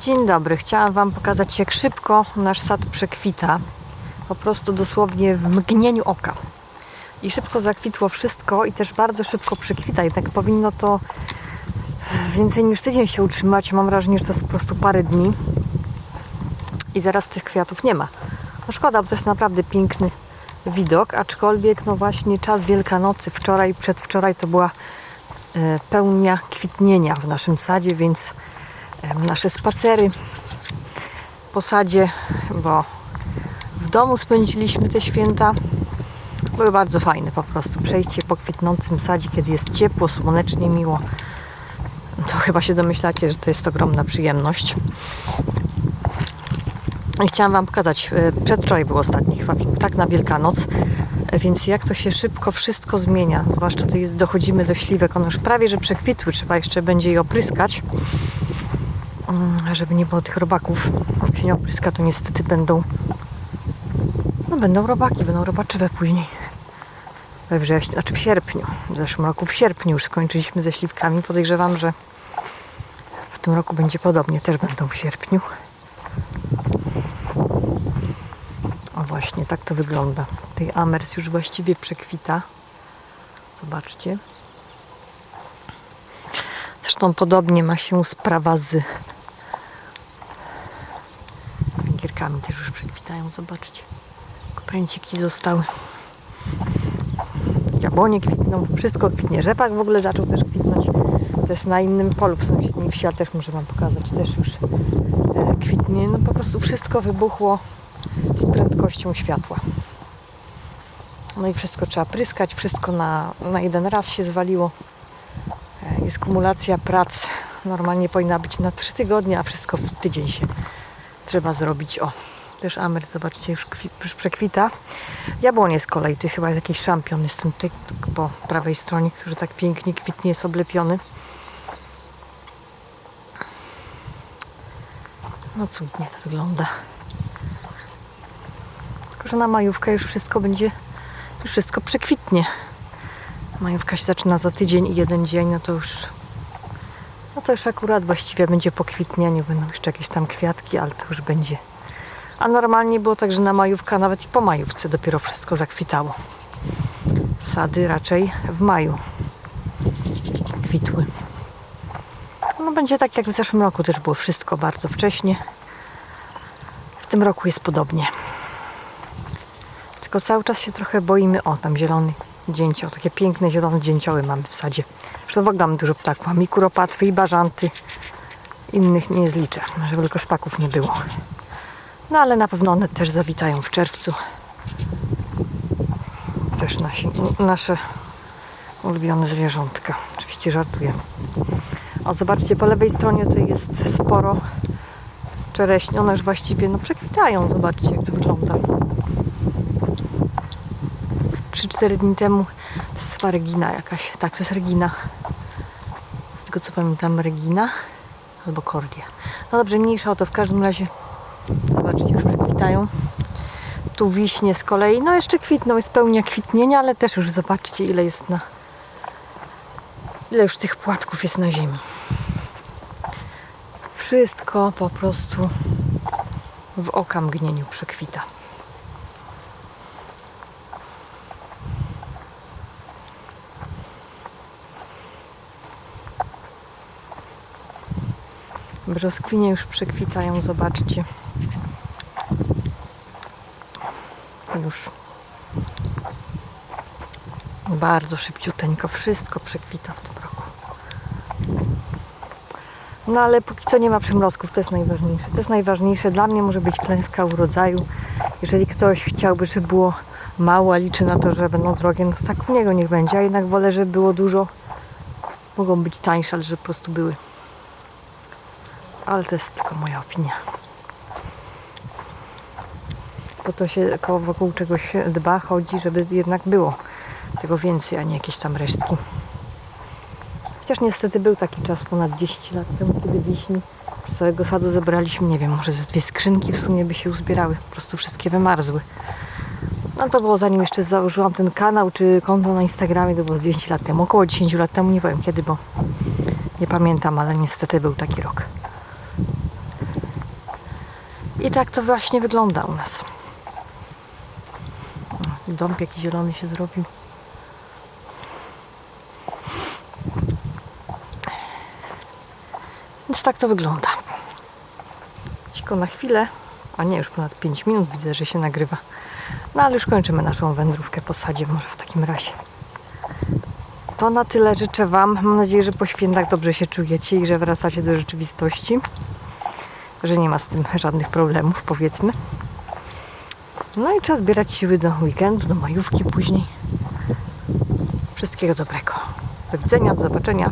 Dzień dobry. Chciałam Wam pokazać, jak szybko nasz sad przekwita. Po prostu dosłownie w mgnieniu oka. I szybko zakwitło wszystko i też bardzo szybko przekwita. Jednak powinno to więcej niż tydzień się utrzymać. Mam wrażenie, że to jest po prostu parę dni. I zaraz tych kwiatów nie ma. No szkoda, bo to jest naprawdę piękny widok. Aczkolwiek, no właśnie, czas Wielkanocy, wczoraj, przedwczoraj to była e, pełnia kwitnienia w naszym sadzie, więc nasze spacery po sadzie, bo w domu spędziliśmy te święta. Były bardzo fajne po prostu. Przejście po kwitnącym sadzie, kiedy jest ciepło, słonecznie, miło. To chyba się domyślacie, że to jest ogromna przyjemność. I chciałam Wam pokazać, e, przedwczoraj był ostatni chyba tak na Wielkanoc, E, więc jak to się szybko wszystko zmienia, zwłaszcza to jest, dochodzimy do śliwek, one już prawie, że przekwitły, trzeba jeszcze będzie je opryskać, żeby nie było tych robaków. Jak się opryska, to niestety będą, no będą robaki, będą robaczywe później. We wrześniu, znaczy w sierpniu, w zeszłym roku w sierpniu już skończyliśmy ze śliwkami, podejrzewam, że w tym roku będzie podobnie, też będą w sierpniu. O właśnie, tak to wygląda. Tej Amers już właściwie przekwita. Zobaczcie. Zresztą podobnie ma się sprawa z węgierkami. Też już przekwitają, zobaczcie. Kopręciki zostały. Jabłonie kwitną, wszystko kwitnie. Rzepak w ogóle zaczął też kwitnąć. To jest na innym polu w sąsiedniej wsi, ale też muszę Wam pokazać. Też już e, kwitnie. No po prostu wszystko wybuchło z prędkością światła. No i wszystko trzeba pryskać, wszystko na, na jeden raz się zwaliło. E, Jest kumulacja prac. Normalnie powinna być na trzy tygodnie, a wszystko w tydzień się trzeba zrobić. O, też Amer, zobaczcie, już, już przekwita. Jabłonie z kolei, to jest chyba jakiś szampion. Jestem tutaj tak po prawej stronie, który tak pięknie kwitnie, jest oblepiony. No cudnie to wygląda. Tylko, że na majówkę już wszystko będzie, już wszystko przekwitnie. Majówka się zaczyna za tydzień i jeden dzień, no to już, no to już akurat właściwie będzie po kwitnieniu, będą jeszcze jakieś tam kwiatki, ale to już będzie. A normalnie było tak, że na majówka, nawet i po majówce dopiero wszystko zakwitało. Sady raczej w maju kwitły. No będzie tak jak w zeszłym roku też było wszystko bardzo wcześnie. W tym roku jest podobnie. Tylko cały czas się trochę boimy. O, tam zielony dzięcioł. Takie piękne zielone dzięcioły mamy w sadzie. W ogóle mamy dużo ptaków. I kuropatwy, i bażanty. Innych nie zliczę, żeby tylko szpaków nie było. No ale na pewno one też zawitają w czerwcu. Też nasi, nasze ulubione zwierzątka. Oczywiście żartuję. O, zobaczcie, po lewej stronie to jest sporo czereśni. One już właściwie no, przekwitają. Zobaczcie, jak to wygląda. 3-4 dni temu to jest Regina jakaś. Tak, to jest Regina. Z tego co pamiętam, Regina albo Kordia. No dobrze, mniejsza o to. W każdym razie zobaczcie, już przekwitają. Tu wiśnie z kolei. No jeszcze kwitną, jest pełnia kwitnienia, ale też już zobaczcie, ile jest na... Ile już tych płatków jest na ziemi. Wszystko po prostu w oka mgnieniu przekwita. Brzoskwinie już przekwitają, zobaczcie. Już bardzo szybciuteńko wszystko przekwita w tym roku. No ale póki co nie ma przymrozków, to jest najważniejsze. To jest najważniejsze. Dla mnie może być klęska urodzaju. Jeżeli ktoś chciałby, żeby było mało, a liczy na to, że będą drogie, no to tak u niego niech będzie. A jednak wolę, żeby było dużo. Mogą być tańsze, ale żeby po prostu były. Ale to jest tylko moja opinia. Po to się koło wokół czegoś dba, chodzi, żeby jednak było tego więcej, a nie jakieś tam resztki. Chociaż niestety był taki czas ponad 10 lat temu, kiedy wiśni z całego sadu zebraliśmy, nie wiem, może ze dwie skrzynki w sumie by się uzbierały. Po prostu wszystkie wymarzły. No to było zanim jeszcze założyłam ten kanał czy konto na Instagramie, to było z 10 lat temu, około 10 lat temu, nie powiem kiedy, bo nie pamiętam, ale niestety był taki rok. I tak to właśnie wygląda u nas. Dąb jaki zielony się zrobił. Więc tak to wygląda. Tylko na chwilę, a nie już ponad 5 minut widzę, że się nagrywa. No ale już kończymy naszą wędrówkę po sadzie, może w takim razie. To na tyle życzę Wam. Mam nadzieję, że po świętach dobrze się czujecie i że wracacie do rzeczywistości. Że nie ma z tym żadnych problemów, powiedzmy. No i trzeba zbierać siły do weekendu, do majówki później. Wszystkiego dobrego. Do widzenia, do zobaczenia.